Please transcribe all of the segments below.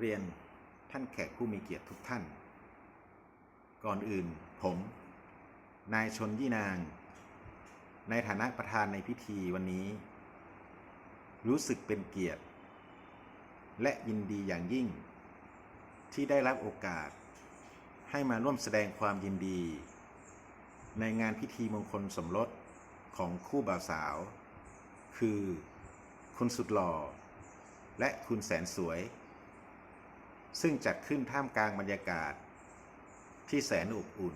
เรียนท่านแขกผู้มีเกียรติทุกท่าน ก่อนอื่นผม นายชนยี่นาง ในฐานะประธานในพิธีวันนี้ รู้สึกเป็นเกียรติ และยินดีอย่างยิ่ง ที่ได้รับโอกาส ให้มาร่วมแสดงความยินดี ในงานพิธีมงคลสมรสของคู่บ่าวสาว คือ คุณสุดหล่อ และคุณแสนสวย ซึ่งจัดขึ้นท่ามกลางบรรยากาศ ที่แสนอบอุ่น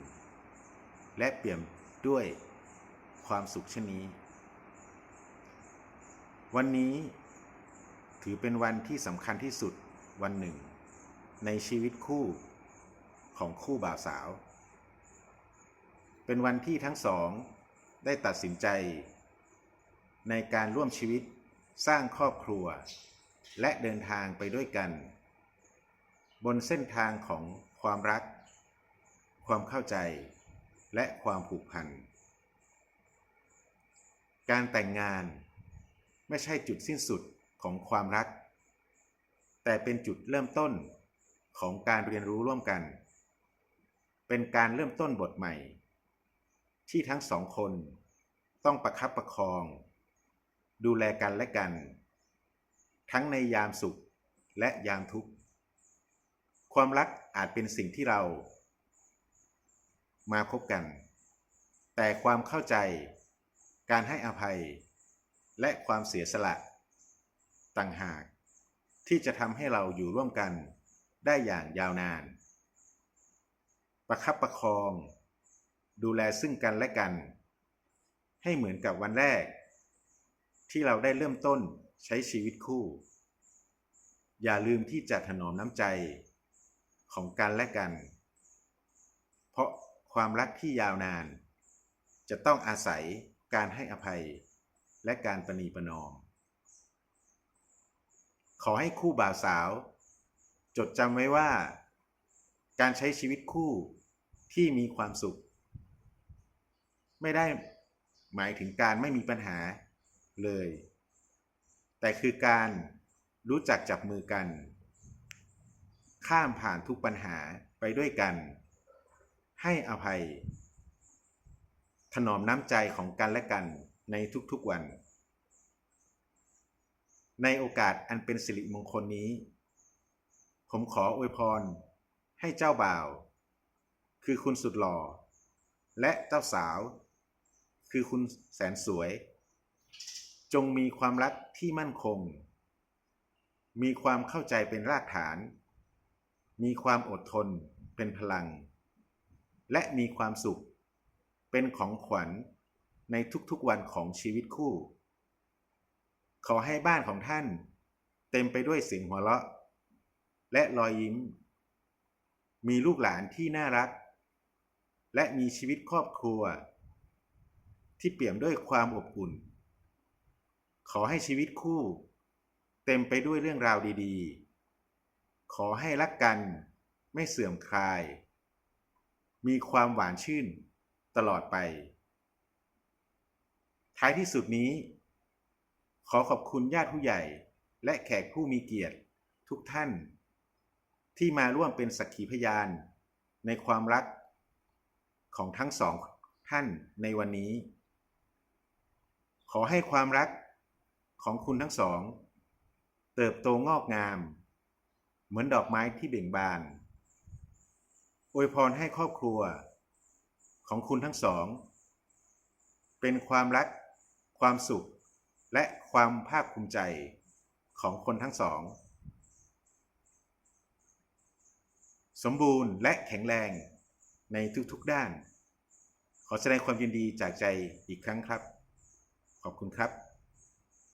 และเปี่ยมด้วยความสุขเช่นนี้ วันนี้ถือเป็นวันที่สำคัญที่สุดวันหนึ่ง ในชีวิตคู่ของคู่บ่าวสาว เป็นวันที่ทั้งสองได้ตัดสินใจ ในการร่วมชีวิตสร้างครอบครัว และเดินทางไปด้วยกัน บนเส้นทางของความรัก ความเข้าใจ และความผูกพัน การแต่งงานไม่ใช่จุดสิ้นสุดของความรัก แต่เป็นจุดเริ่มต้นของการเรียนรู้ร่วมกัน เป็นการเริ่มต้นบทใหม่ ที่ทั้งสองคนต้องประคับประคอง ดูแลกันและกัน ทั้งในยามสุขและยามทุกข์ ความรักอาจเป็นสิ่งที่เรา มาพบกัน แต่ความเข้าใจ การให้อภัย และความเสียสละ ต่างหาก ที่จะทำให้เราอยู่ร่วมกันได้อย่างยาวนาน ประคับประคอง ดูแลซึ่งกันและกัน ให้เหมือนกับวันแรก ที่เราได้เริ่มต้นใช้ชีวิตคู่ อย่าลืมที่จะถนอมน้ำใจ ของกันและกัน เพราะความรักที่ยาวนาน จะต้องอาศัยการให้อภัยและการประนีประนอม ขอให้คู่บ่าวสาว จดจำไว้ว่า การใช้ชีวิตคู่ที่มีความสุข ไม่ได้หมายถึงการไม่มีปัญหาเลย แต่คือการรู้จักจับมือกัน ข้ามผ่านทุกปัญหาไปด้วยกัน ให้อภัย ถนอมน้ำใจของกันและกันในทุกๆวัน ในโอกาสอันเป็นสิริมงคลนี้ ผมขออวยพร ให้เจ้าบ่าว คือคุณสุดหล่อ และเจ้าสาว คือคุณแสนสวย จงมีความรักที่มั่นคง มีความเข้าใจเป็นรากฐาน มีความอดทนเป็นพลัง และมีความสุข เป็นของขวัญในทุกๆวันของชีวิตคู่ ขอให้บ้านของท่าน เต็มไปด้วยเสียงหัวเราะ และรอยยิ้ม มีลูกหลานที่น่ารัก และมีชีวิตครอบครัว ที่เปี่ยมด้วยความอบอุ่น ขอให้ชีวิตคู่ เต็มไปด้วยเรื่องราวดี ๆ ขอให้รักกันไม่เสื่อมคลาย มีความหวานชื่นตลอดไป ท้ายที่สุดนี้ ขอขอบคุณญาติผู้ใหญ่ และแขกผู้มีเกียรติทุกท่าน ที่มาร่วมเป็นสักขีพยาน ในความรักของทั้งสองท่านในวันนี้ ขอให้ความรักของคุณทั้งสอง เติบโตงอกงาม เหมือนดอกไม้ที่เบ่งบาน อวยพรให้ครอบครัว ของคุณทั้งสอง เป็นความรัก ความสุข และความภาคภูมิใจของคนทั้งสอง สมบูรณ์และแข็งแรงในทุกๆด้าน ขอแสดงความยินดีจากใจอีกครั้งครับ ขอบคุณครับ